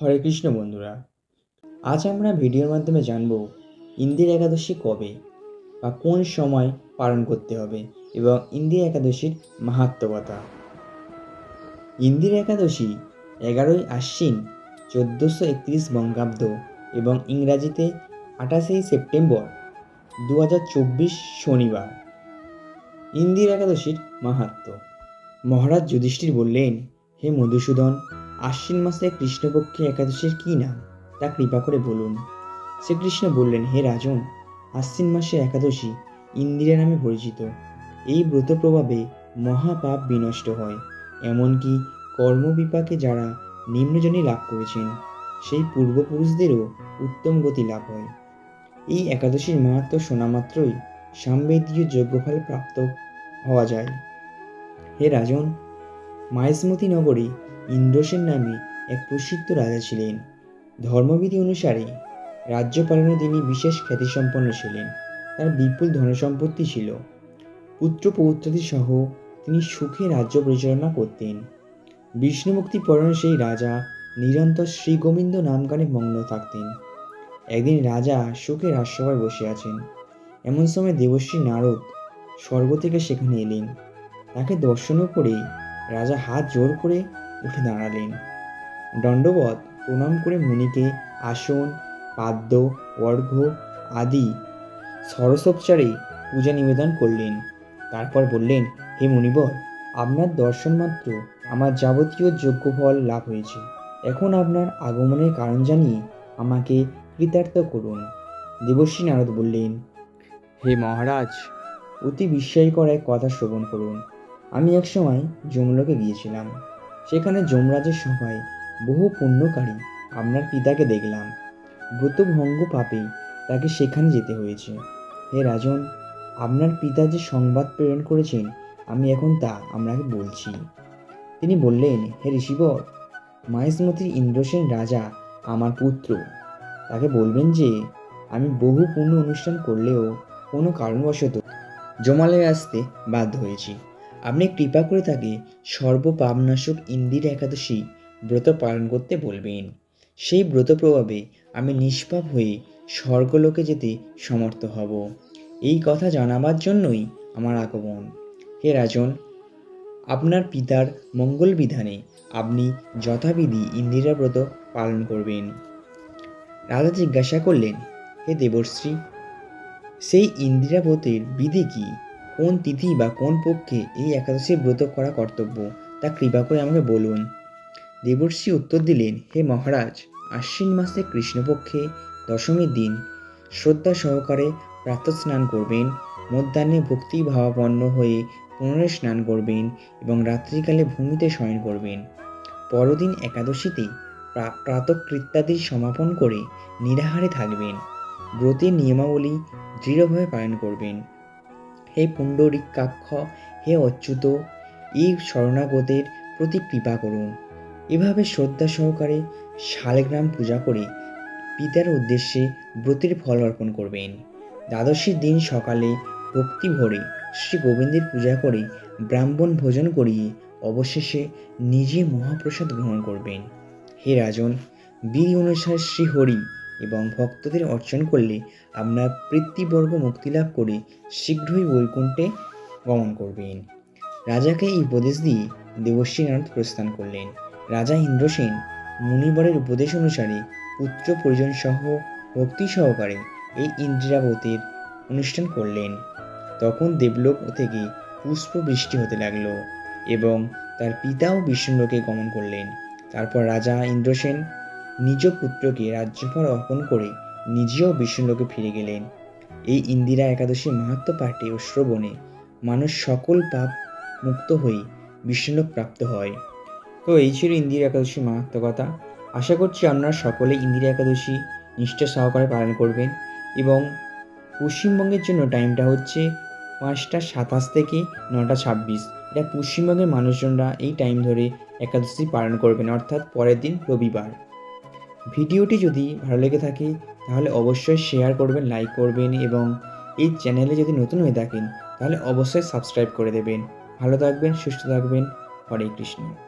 হরে কৃষ্ণ বন্ধুরা। আজ আমরা ভিডিওর মাধ্যমে জানব ইন্দির একাদশী কবে বা কোন সময় পালন করতে হবে এবং ইন্দির একাদশীর মাহাত্মকতা ইন্দির একাদশী এগারোই আশ্বিন চোদ্দোশো একত্রিশ বঙ্গাব্দ এবং ইংরাজিতে আঠাশেই সেপ্টেম্বর দু হাজার চব্বিশ শনিবার। ইন্দির একাদশীর মাহাত্ম মহারাজ যুধিষ্ঠির বললেন, হে মধুসূদন আশ্বিন মাসে কৃষ্ণপক্ষে একাদশীর কী নাম? তা কৃপা করে বলুন। শ্রীকৃষ্ণ বললেন, হে রাজন, আশ্বিন মাসে একাদশী ইন্দিরা নামে পরিচিত। এই ব্রত প্রভাবে মহাপাপ বিনষ্ট হয়। এমনকি কর্মবিপাকে যারা নিম্নজনী লাভ করেছেন, সেই পূর্বপুরুষদেরও উত্তম গতি লাভ হয়। এই একাদশীর মাহাত্ম শোনা মাত্রই সামবেদীয় যজ্ঞফল প্রাপ্ত হওয়া যায়। হে রাজন মাইসমতি নগরে ইন্দ্রসেন নামে এক প্রসিদ্ধ রাজা ছিলেন। ধর্মবিধি অনুসারে রাজ্য পালনে তিনি বিশেষ খ্যাতিসম্পন্ন ছিলেন। তার বিপুল ধনসম্পত্তি ছিল। পুত্র পৌত্রাদি সহ তিনি সুখে রাজ্য পরিচালনা করতেন। বিষ্ণুমুক্তি পরায়ণ সেই রাজা নিরন্তর শ্রীগোবিন্দ নামগানে মগ্ন থাকতেন। একদিন রাজা সুখে রাজসভায় বসে আছেন। এমন সময় দেবশ্রী নারদ স্বর্গ থেকে সেখানে এলেন। তাকে দর্শনও করে রাজা হাত জোর করে উঠে দাঁড়ালেন। দণ্ডবত প্রণাম করে মুনিকে আসন, পাদ্য অর্ঘ্য আদি সরসোপচারে পূজা নিবেদন করলেন। তারপর বললেন, হে মুনিবর, আপনার দর্শন মাত্র, আমার যাবতীয় যোগ্য ফল লাভ হয়েছে। এখন আপনার আগমনের কারণ জানিয়ে আমাকে কৃতার্থ করুন। দেবশ্রী নারদ বললেন, হে মহারাজ, অতি বিস্ময়কর এক কথা শ্রবণ করুন। আমি একসময় যমলোকে গিয়েছিলাম। সেখানে যমরাজের সভায় বহু পুণ্যকারী আপনার পিতাকে দেখলাম। ব্রতভঙ্গ পাপে তাকে সেখানে যেতে হয়েছে। হে রাজন, আপনার পিতা যে সংবাদ প্রেরণ করেছেন, আমি এখন তা আপনাকে বলছি। তিনি বললেন, হে ঋষিবর মাহেশমতির ইন্দ্রসেন রাজা আমার পুত্র। তাকে বলবেন যে, আমি বহু পূর্ণ অনুষ্ঠান করলেও কোনো কারণবশত জমালয়ে আসতে বাধ্য হয়েছি। আপনি কৃপা করে তাকে সর্বপাপনাশক ইন্দির একাদশী ব্রত পালন করতে বলবেন। সেই ব্রত প্রভাবে আমি নিষ্পাপ হয়ে স্বর্গলোকে যেতে সমর্থ হব। এই কথা জানাবার জন্যই আমার আগমন। হে রাজন, আপনার পিতার মঙ্গল বিধানে আপনি যথাবিধি ইন্দিরা ব্রত পালন করবেন। রাজা জিজ্ঞাসা করলেন, হে দেবশ্রী, সেই ইন্দিরা ব্রতের বিধি কি? কোন তিথি বা কোন পক্ষে এই একাদশী ব্রত করা কর্তব্য, তা কৃপা করে আমাকে বলুন। দেবর্ষি উত্তর দিলেন, হে মহারাজ, আশ্বিন মাসে কৃষ্ণপক্ষে দশমীর দিন। শ্রদ্ধা সহকারে প্রাতঃস্নান করবেন, মধ্যাহ্নে ভক্তি ভাবাপন্ন হয়ে পুনরায় স্নান করবেন এবং রাত্রিকালে ভূমিতে শয়ন করবেন। পরদিন একাদশীতে প্রাতকৃত্যাদির সমাপন করে নিরাহারে থাকবেন। ব্রতের নিয়মাবলী দৃঢ়ভাবে পালন করবেন। হে পুণ্ডরিকাক্ষ হে অচ্যুত, এই শরণাগতের প্রতি কৃপা করুন। এভাবে শ্রদ্ধা সহকারে শালগ্রাম পূজা করে পিতার উদ্দেশ্যে ব্রতের ফল অর্পণ করবেন। দ্বাদশীর দিন সকালে ভক্তি ভরে শ্রী গোবিন্দের পূজা করে ব্রাহ্মণ ভোজন করিয়ে অবশেষে নিজে মহাপ্রসাদ গ্রহণ করবেন। হে রাজন বীর অনুসারে শ্রীহরি এবং ভক্তদের অর্চন করলে আপনার পৃথিবর্গ মুক্তি লাভ করে, শীঘ্রই বৈকুণ্ঠে গমন করবেন। রাজাকে এই উপদেশ দিয়ে দেবশ্রী নারদ প্রস্থান করলেন। রাজা ইন্দ্রসেন মুনিবরের উপদেশ অনুসারে পুত্র পরিজন সহ ভক্তি সহকারে এই ইন্দ্রাবতীর অনুষ্ঠান করলেন। তখন দেবলোক থেকে পুষ্প বৃষ্টি হতে লাগল এবং তার পিতাও বিষ্ণুলোকে গমন করলেন। তারপর রাজা ইন্দ্রসেন নিজ পুত্রকে রাজ্যভার অর্পণ করে নিজেও বিষ্ণুলোকে ফিরে গেলেন। এই ইন্দিরা একাদশী মাহাত্ম পাঠে ও শ্রবণে মানুষ সকল পাপ মুক্ত হয়ে বিষ্ণুলোক প্রাপ্ত হয়। তো এই ছিল ইন্দিরা একাদশী মাহাত্মকতা আশা করছি আপনারা সকলে ইন্দিরা একাদশী নিষ্ঠা সহকারে পালন করবেন এবং পশ্চিমবঙ্গের জন্য টাইমটা হচ্ছে পাঁচটা সাতাশ থেকে নটা ছাব্বিশ। এটা পশ্চিমবঙ্গের মানুষজনরা এই টাইম ধরে একাদশী পালন করবেন, অর্থাৎ পরের দিন রবিবার। ভিডিওটি যদি ভালো লেগে থাকে, তাহলে অবশ্যই শেয়ার করবেন লাইক করবেন এবং এই চ্যানেলে যদি নতুন হয়ে থাকেন, তাহলে অবশ্যই সাবস্ক্রাইব করে দেবেন। ভালো থাকবেন, সুস্থ থাকবেন। হরে কৃষ্ণ।